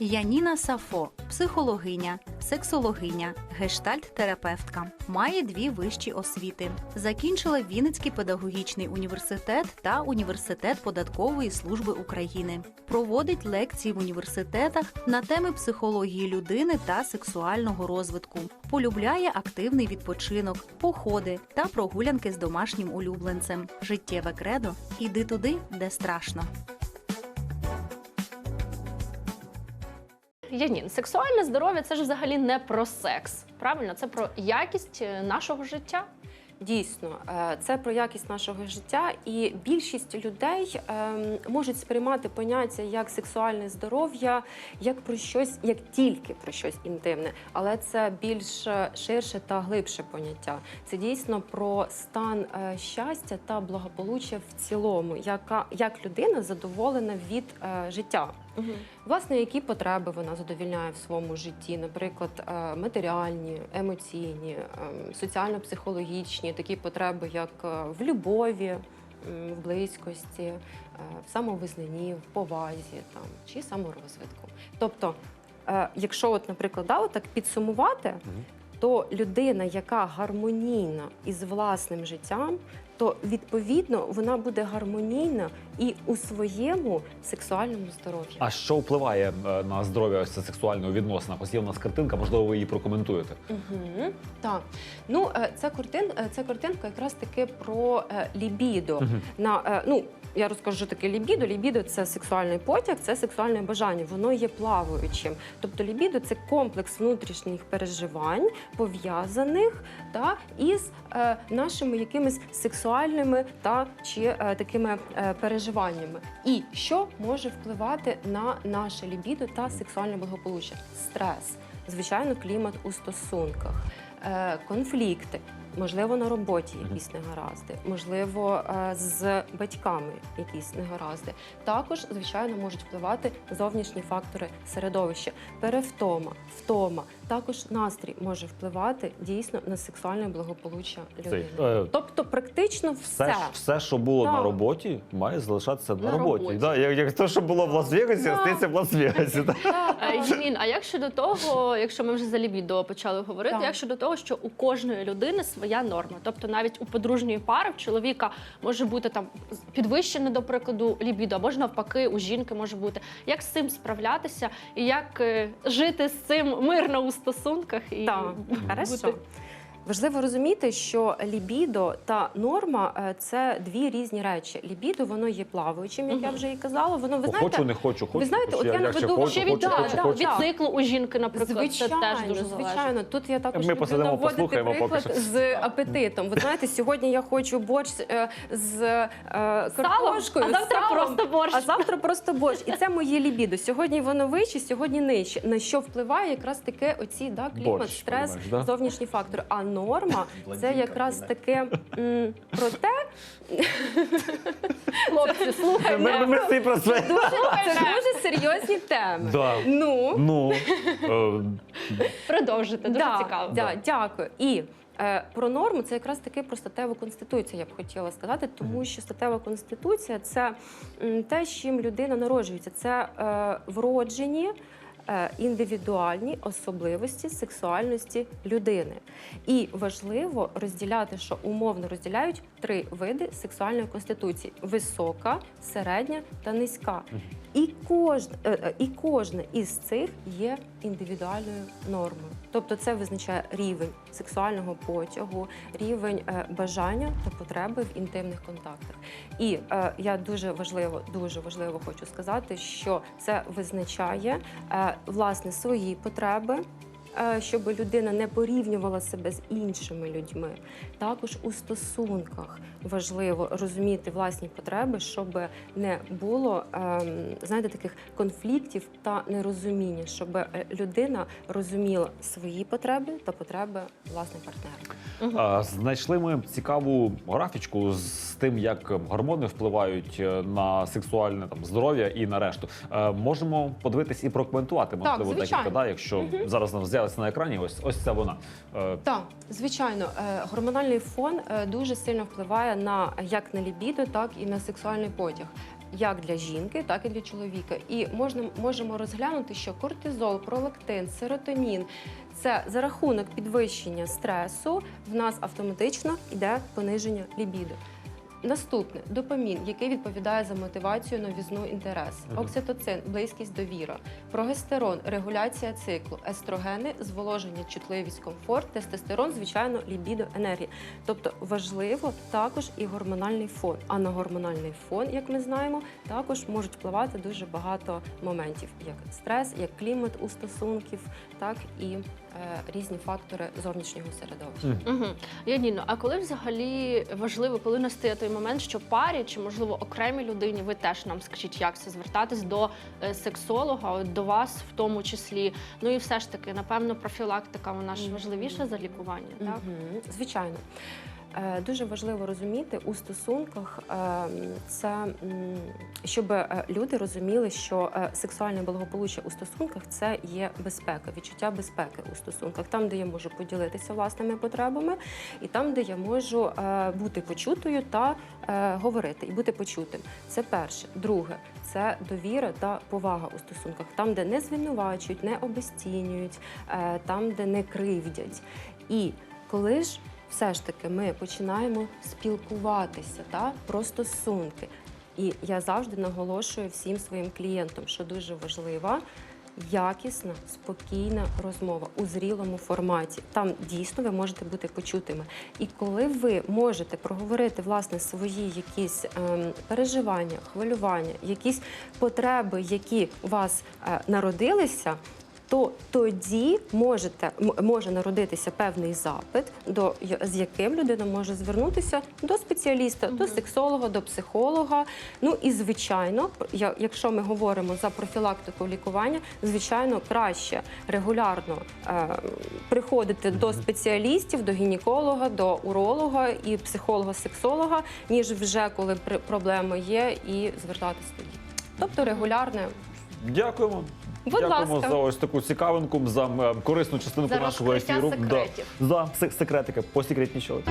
Яніна Сафо, психологиня, сексологиня, гештальт-терапевтка. Має дві вищі освіти. Закінчила Вінницький педагогічний університет та університет податкової служби України. Проводить лекції в університетах на теми психології людини та сексуального розвитку. Полюбляє активний відпочинок, походи та прогулянки з домашнім улюбленцем. Життєве кредо іди туди, де страшно. Янін, сексуальне здоров'я це ж взагалі не про секс. Правильно, це про якість е, нашого життя. Дійсно, е, це про якість нашого життя, і більшість людей ем, можуть сприймати поняття як сексуальне здоров'я, як про щось, як тільки про щось інтимне, але це більш е, ширше та глибше поняття. Це дійсно про стан щастя та благополуччя в цілому, яка як людина задоволена від е, життя. Власне, які потреби вона задовільняє в своєму житті, наприклад, е, матеріальні, емоційні, ем, соціально-психологічні, такі потреби, як е, в любові, в близькості, е, в самовизнанні, в повазі там, чи саморозвитку. Тобто, е, якщо, от, наприклад, да, так підсумувати, то людина, яка гармонійна із власним життям, то відповідно вона буде гармонійна і у своєму сексуальному здоров'ї. А що впливає е, на здоров'я ось це сексуального відносина? Ось є в нас картинка, можливо, ви її прокоментуєте. Угу. Так. Ну, е, ця, картин, е, ця картинка якраз таки про е, лібідо. На, е, ну, я розкажу таке лібідо. Лібідо це сексуальний потяг, це сексуальне бажання. Воно є плаваючим. Тобто лібідо це комплекс внутрішніх переживань, пов'язаних та, із е, нашими якимись сексуальними та чи е, такими е, переживаннями. І що може впливати на наше лібідо та сексуальне благополуччя? Стрес, звичайно, клімат у стосунках, е, конфлікти. Можливо, на роботі якісь негаразди, можливо, е, з батьками якісь негаразди. Також, звичайно, можуть впливати зовнішні фактори середовища, перевтома, втома. Також настрій може впливати дійсно на сексуальне благополуччя людини. Е, Тобто, практично Все, все. все, що було Так. на роботі, має залишатися на, На роботі. роботі. Да, як, як те, що було в Лас-Вегасі, Так. остається в Лас-Вегасі. да. Е, а як щодо того, якщо ми вже за лібідо почали говорити, як щодо того, що у кожної людини своя норма, тобто навіть у подружньої пари в чоловіка може бути там підвищене, до прикладу, лібідо, або ж навпаки, у жінки може бути. Як з цим справлятися і як е, жити з цим мирно у стосунках і Так, бути- хорошо. Важливо розуміти, що лібідо та норма е, це дві різні речі. Лібідо воно є плаваючим, як я вже і казала. Воно ви знаєте, Хочу, не хочу, хочу. знаєте, хочу, от я ще наведу- хочу, Ще хочу, від, да, хочу, да, хочу. від циклу у жінки, наприклад, це теж дуже залежить. звичайно. Тут я також Ми люблю наводити послухаємо поки приклад що. з апетитом. Ви знаєте, сьогодні я хочу борщ е, з е, картошкою, а завтра салом, просто борщ. А завтра просто борщ. І це моє лібідо. Сьогодні воно вище, сьогодні нижче. На що впливає якраз таке оці да, клімат, Борщ, стрес, да? зовнішні фактори. А норма це якраз таке м, про те, Хлопці, слухайте. Ми, всі про це. дуже, це дуже серйозні теми. Да. Ну, Ну, е, Продовжуйте, дуже да, цікаво. Да, дякую. І е, про норму це якраз таки про статеву конституцію, я б хотіла сказати, тому що статева конституція це м, те, з чим людина народжується. Це е, вроджені. Е, Індивідуальні особливості сексуальності людини. І важливо розділяти, що умовно розділяють три види сексуальної конституції: висока, середня та низька. І кожна, е, е, і кожна із цих є індивідуальною нормою. Тобто це визначає рівень сексуального потягу, рівень е, бажання та потреби в інтимних контактах. І е, я дуже важливо, дуже важливо хочу сказати, що це визначає е, власне свої потреби. Е, Щоб людина не порівнювала себе з іншими людьми, також у стосунках важливо розуміти власні потреби, щоб не було ем, знаєте, таких конфліктів та нерозуміння, щоб е, людина розуміла свої потреби та потреби власне партнера. А, Знайшли ми цікаву графічку з тим, як гормони впливають е, на сексуальне там здоров'я і на решту. Можемо подивитись і прокоментувати, можливо, декілька, да, якщо зараз нам з'явиться на екрані. Ось ось це вона. Е, Так, звичайно, е, гормональний фон е, дуже сильно впливає на як на лібідо, так і на сексуальний потяг. як для жінки, так і для чоловіка. І можна можемо розглянути, що кортизол, пролактин, серотонін це за рахунок підвищення стресу в нас автоматично йде пониження лібіду. Наступне. Допамін, який відповідає за мотивацію, новізну, інтерес, окситоцин, близькість, довіра, прогестерон, регуляція циклу, естрогени, зволоження, чутливість, комфорт, тестостерон, звичайно, лібідо, енергія. Тобто важливо також і гормональний фон. А на гормональний фон, як ми знаємо, також можуть впливати дуже багато моментів, як стрес, як клімат у стосунків, так і різні фактори зовнішнього середовища. Угу. Яніно, а коли взагалі важливо, коли настає той момент, що парі чи можливо окремій людині, ви теж нам скажіть, як це звертатись до е, сексолога, от до вас в тому числі. Ну і все ж таки, напевно, профілактика вона ж важливіша за лікування, так? Звичайно. Е, Дуже важливо розуміти у стосунках е, це, щоб е, люди розуміли, що сексуальне благополуччя у стосунках це є безпека, відчуття безпеки у стосунках, там, де я можу поділитися власними потребами, і там, де я можу бути почутою та говорити і бути почутим. Це перше. Друге, це довіра та повага у стосунках, там, де не звинувачують, не обесцінюють, е, там, де не кривдять. І коли ж все ж таки ми починаємо спілкуватися та, про стосунки. І я завжди наголошую всім своїм клієнтам, що дуже важлива якісна, спокійна розмова у зрілому форматі. Там дійсно ви можете бути почутими. І коли ви можете проговорити власне свої якісь ем, переживання, хвилювання, якісь потреби, які у вас е, народилися. То тоді можете може народитися певний запит, до з яким людина може звернутися до спеціаліста, до сексолога, до психолога. Ну і звичайно, якщо ми говоримо за профілактику лікування, звичайно, краще регулярно е, приходити до спеціалістів, до гінеколога, до уролога і психолога-сексолога, ніж вже коли при- проблема є, і звертатись тоді. Тобто регулярне Дякуємо. Будь Дякуємо ласка. за ось таку цікавинку, за корисну частинку За нашого розкриття ефіру. секретів. Да, за секретики секретики, посекретнішали.